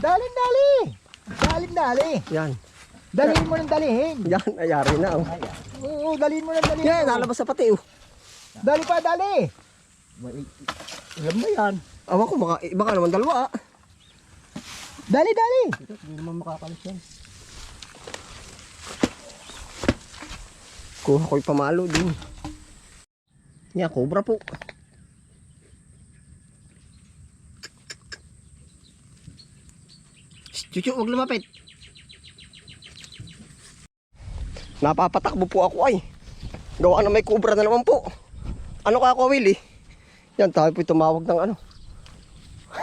Dalin, dali. Dalin, dali. Yan. Dalhin mo ng dalhin. Yan, ayari na. Oh. Oo, dalhin mo ng dalhin. Yan, nalabas sa pati. Oh. Dali pa, dali. Alam mo yan. Awa ko, baka, baka naman dalawa. ah. Dali, dali. Ito, hindi naman makakalis yan. Kuha ko'y pamalo din. Yan, cobra po. Chuchu, huwag lumapit. Napapatakbo po ako ay. Gawa na may cobra na naman po. Ano ka ako, Willie? Yan, tayo po tumawag ng ano.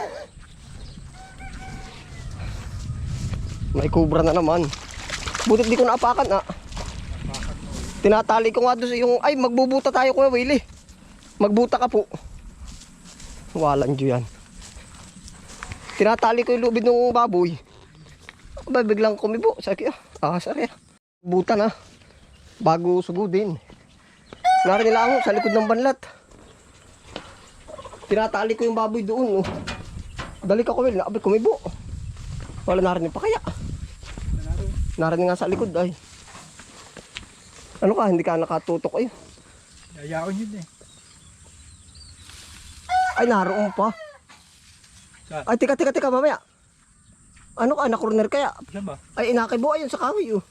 May cobra na naman. Butit di ko naapakan ah. Tinatali ko nga doon yung, ay magbubuta tayo kuya Willie. Magbuta ka po. Walang dyo. Tinatali ko yung lubid ng baboy. Aba, biglang kumibo. Sabi ah, ah, sorry ah. Buta na. Bago sugudin. Narinig lang ako sa likod ng banlat. Tinatali ko yung baboy doon. Oh. Dali ka kuya, abay kumibo. Wala narinig pa kaya. Narinig nga sa likod ay. Ano ka, hindi ka nakatutok ay. Yayaon yun eh. Ay, naroon pa. Ay, tika, tika, tika, mamaya. Ano ka, na-corner kaya? Saan ba? Ay, inakibo, ayun sa kahoy, oh.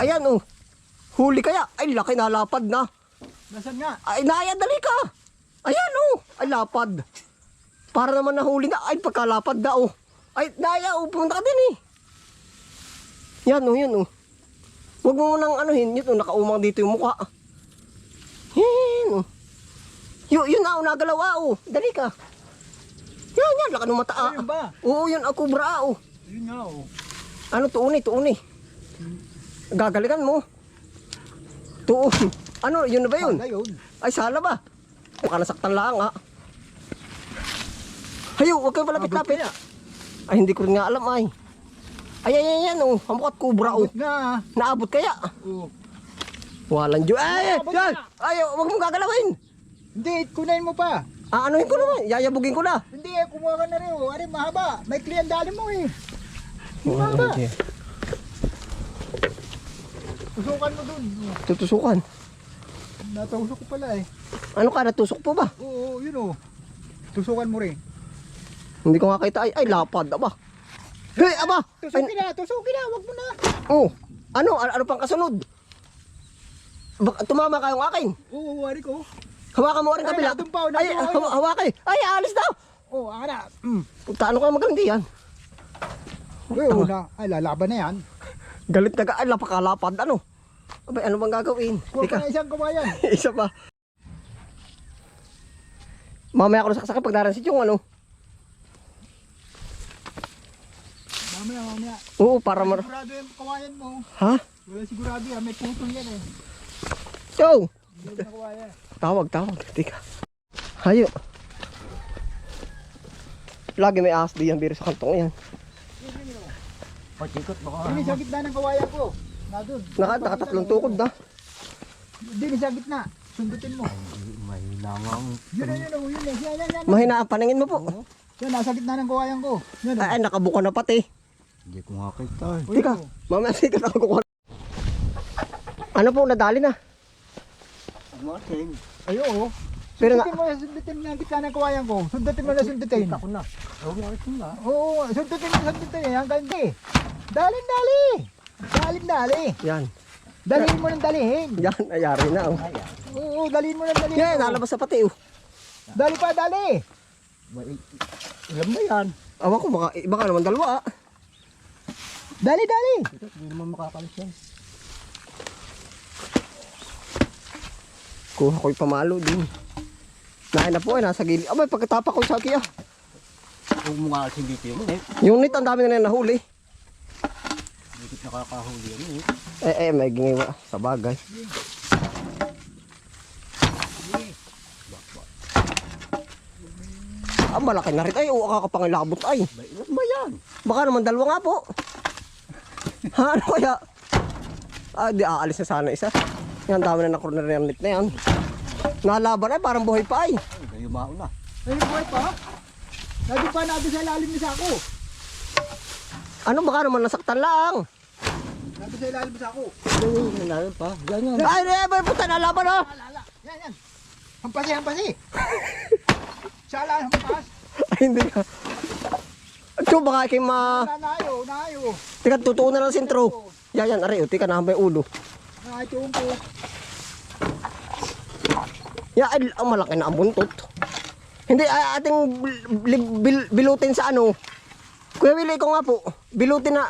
Ayan, oh. Huli kaya? Ay, laki na, lapad na. Nasaan nga? Ay, naya, dali ka. Ayan, oh. Ay, lapad. Para naman nahuli na. Ay, pagkalapad na, oh. Ay, naya, oh. Pumunta ka din, eh. Yan, oh, yan, oh. Huwag mo nang anuhin. Yun, oh, nakaumang dito yung mukha. Yan, oh. Yun, yun, ah, oh, nagalaw, ah, oh. Dali ka. Yan, yan, laki ng mata, ah. Ayun ba? Oo, yun, ang kubra, ah, oh. Yun nga oh. Ano, tuuni, tuuni. Gagalingan mo. Tuon. Ano, yun na ba yun? Sala yun. Ay, sala ba? Baka nasaktan lang, ha? Hayo, huwag kayo malapit-lapit. kaya. Ay, hindi ko rin nga alam, ay. Ay, ay, ay, yan, oh. Hamukat kubra, oh. Abot nga. ah. Naabot kaya. Oo. Walang Diyo. Ay, ay, yan. na. Ay, huwag mong gagalawin. Hindi, kunain mo pa. Ah, anuhin ko naman. Yayabugin ko na. Hindi, eh, kumuha ka na rin. Oh. Ari, mahaba. May kliyang dali mo eh. Oh, mahaba. okay. Usukan mo dun. Tutusukan. Natausok ko pala eh. Ano ka, natusok po ba? Oo, yun oh. Tusukan mo rin. Hindi ko nga kita. Ay, ay lapad, aba. Hey, aba. Ay, Tusukin na, tusukin na. Wag mo na. Oh, ano, ano, ano pang kasunod? Bak tumama kayong akin. Oo, ari ko. Hawakan mo rin Ay, kabila. nandun pa, nandun Ay, pa, haw ayun. hawakan. Ay, alis daw. Oh, na. Mm. Puta, ano ka magaling di yan? Uy, una. Ay, lalaban na yan. Galit na ka. Ay, lapakalapad. Ano? Abay, ano bang gagawin? Kuha ka Teka, na isang kawayan. isa pa. Mamaya ako nasaksakan pag naransin yung ano. Mamaya, mamaya. Oo, para mar... Sigurado yung kawayan mo. Ha? Wala sigurado yan. May putong yan eh. Yo! Hindi na kawayan. Tawag, tawag. Teka. Hayo. Lagi may ahas di yan, biro sa kantong yan. Patikot baka. Hindi sa gitna ng kawayan ko. Na doon. Naka, nakatatlong tukod na. Hindi sa gitna. Sundutin mo. May namang. Yun, yun, yun, yun, yun, yan, yan, yan. Mahina ang paningin mo po. Yan, nasa gitna ng kawayan ko. Yan, Ay, ay, nakabuka na pati. Hindi ko nga kita. eh. Oh. mamaya sikat ako kukuha. Ano po, nadali na. Martin. Ay, oo. Pero nga- Sundutin mo, sundutin mo ng gitna ng kawayan ko. Sundutin mo na sundutin. Ako na. Oh, Martin na. Oo, sundutin mo, sundutin. Yan, ganti. Dalin, dali. Dalin, dali. Yan. Dalhin mo ng dalihin. Yan, ayari na. Oh. Oo, dalhin mo ng dalihin. Yan, nalabas sa pati. Oh. Dali pa, dali. Alam mo yan. Awan ko, baka, baka naman dalawa. Dali, dali. Ito, hindi naman makakalis yan. Kuha ko'y pamalo din. Nahin na po ay nasa gilid. Abay, pagkatapa ko sa kiya. Huwag mo nga asin dito yung eh. Yung nit, ang dami na nahuli. Hindi ko nakakahuli yan eh. Eh, eh, may gingiwa sa bagay. Ah, malaki na rin. Ay, oo, kakapangilabot ay. Ilan ba yan? Baka naman dalawa nga po. ha, ano kaya? Ah, di aalis na sana isa. Yan, dami na na-corner yung net na yan. Nalaban ay, parang buhay pa ay. Ay, kayo mauna. Ay, buhay pa. Nandun pa natin sa ilalim ni Sako. Ano baka naman nasaktan lang? Nandun sa ilalim ni Sako. Yan, yan, pa. Yan, yan. Ay, ay, ay, puta na laban oh. Alala. Yan, yan. Hampasi, hampasi. Sala, hampas. Ay, hindi ka. Ito baka kay ma... Wala na ayo, na ayo. Tika, tutuon na lang sentro. Yan, yan, aray, oh, tika na, may ulo. Na ito ko. Ya, ay, ang malaki na ang buntot. Hindi, ay, ating bil- bil- bil- bilutin sa ano. Kuya Willie, ko nga po. Bilutin na.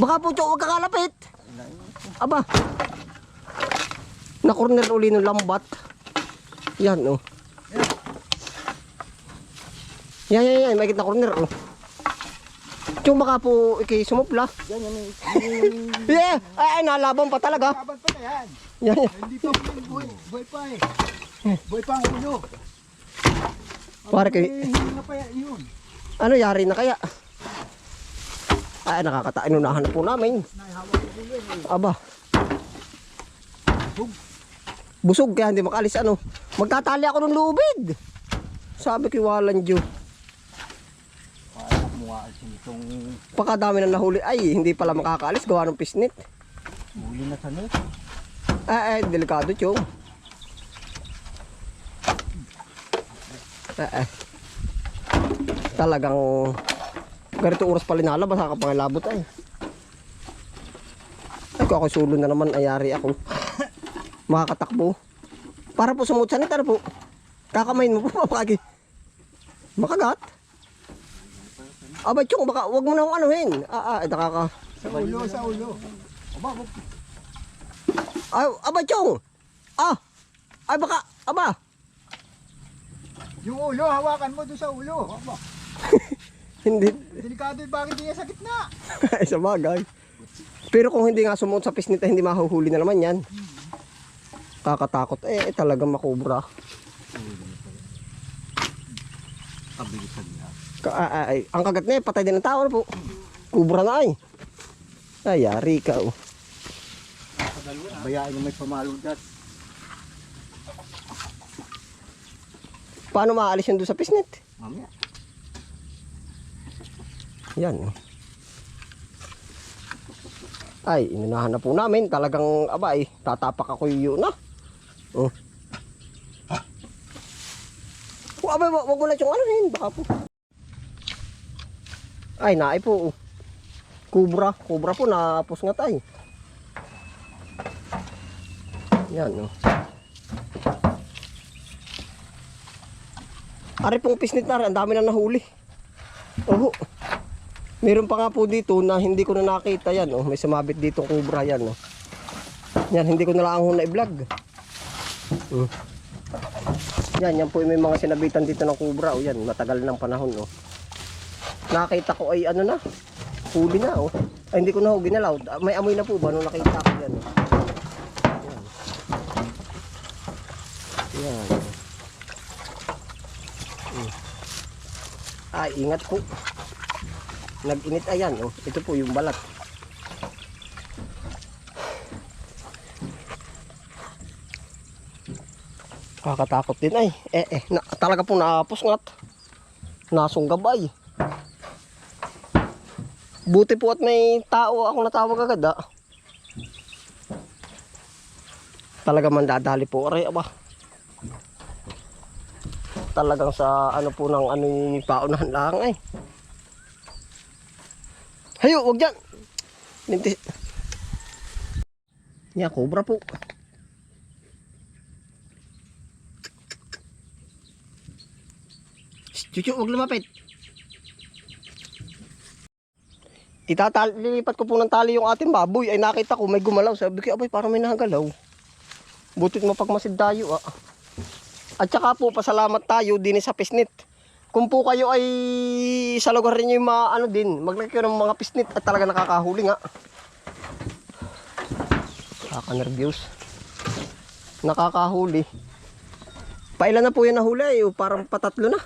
Baka po, tsyo, huwag kakalapit. Aba. Na-corner uli ng lambat. Yan, oh. Yan, yan, yan. May na corner, oh. Tsyo, baka po, ikay sumupla. Yan, yan. Yeah, ay, ay, nalaban pa talaga. Kaban pa na yan. Yan, yan. Hindi pa buhay, buhay, pa eh. Buhay pa ang ulo. Pare kay... Hindi pa yun. Ano, yari na kaya? Ay, nakakata. Inunahan na po namin. Eh. Aba. Busog kaya hindi makalis ano. Magtatali ako ng lubid. Sabi ko walang Diyo. Parang muwaalsin itong Pakadami na nahuli. Ay, hindi pala makakaalis. Gawa ng pisnit. huli na sa net. Ay, ay, delikado chong. Ay, ay. Talagang ganito oras pala nalabas sa kapangilabot ay. Ay, kung ako sulo na naman, ayari ako. Makakatakbo. Para po sumut sanit, ano po? Kakamain mo po, papagi. Makagat. Aba, chong, baka, wag mo na akong anuhin. Ah, ah, nakaka... Sa ulo, sa ulo. Aba, wag. Ay, aba, chong! Ah! Ay, baka, aba! Yung ulo, hawakan mo doon sa ulo. Hindi, Delikado yung hindi niya sa gitna. ay sa bagay. Pero kung hindi nga sumuot sa pisnit, ay hindi mahuhuli na naman yan. Kakatakot. Eh, eh talagang makubra. Kabilisan niya. Ka, ay, ay, ang kagat na eh, patay din ng tao na po. Kubra na ay. Ay, yari ka. Oh. Bayaan yung may pamalo dyan. Paano maalis yun doon sa pisnit? Mamaya. Yan. oh. Ay, inunahan na po namin. Talagang, aba eh, tatapak ako yun na. Oh. Oh, abay, wag, mo na yung ano rin. Baka po. Ay, naay po. Kubra. Kubra po, napos nga tayo. Yan, oh. Ari pong pisnit na rin, ang dami na nahuli. Oho. Meron pa nga po dito na hindi ko na nakita yan. Oh. May sumabit dito kubra yan. Oh. Yan, hindi ko na lang ho na i-vlog. Hmm. Yan, yan po may mga sinabitan dito ng kubra. Oh, yan, matagal ng panahon. Oh. Nakita ko ay ano na, huli na. Oh. Ay, hindi ko na ho ginalaw. Ah, May amoy na po ba nung nakita ko yan. Oh. Yan. Yan. Hmm. Ay, ingat po. Nag-init ayan, oh. Ito po yung balat. Kakatakot din ay. Eh, eh, na, talaga po naapos ngat. Nasunggab ay. Buti po at may tao ako natawag agad ah. Talaga man dadali po. Aray, aba. Talagang sa ano po ng ano yung paunahan lang ay. Hayo, wag dyan. Minti. Yan, cobra po. Chuchu, wag lumapit. Itatali, lilipat ko po ng tali yung ating baboy. Ay nakita ko may gumalaw. Sabi ko, abay, parang may nagalaw. Butit mapagmasid tayo ah. At saka po, pasalamat tayo din sa pisnit. Kung po kayo ay sa lugar ninyo yung mga ano din, maglagay kayo ng mga pisnit at talaga nakakahuli nga. Nakaka-nervyos. Nakakahuli. Pailan na po yan nahuli, parang patatlo na.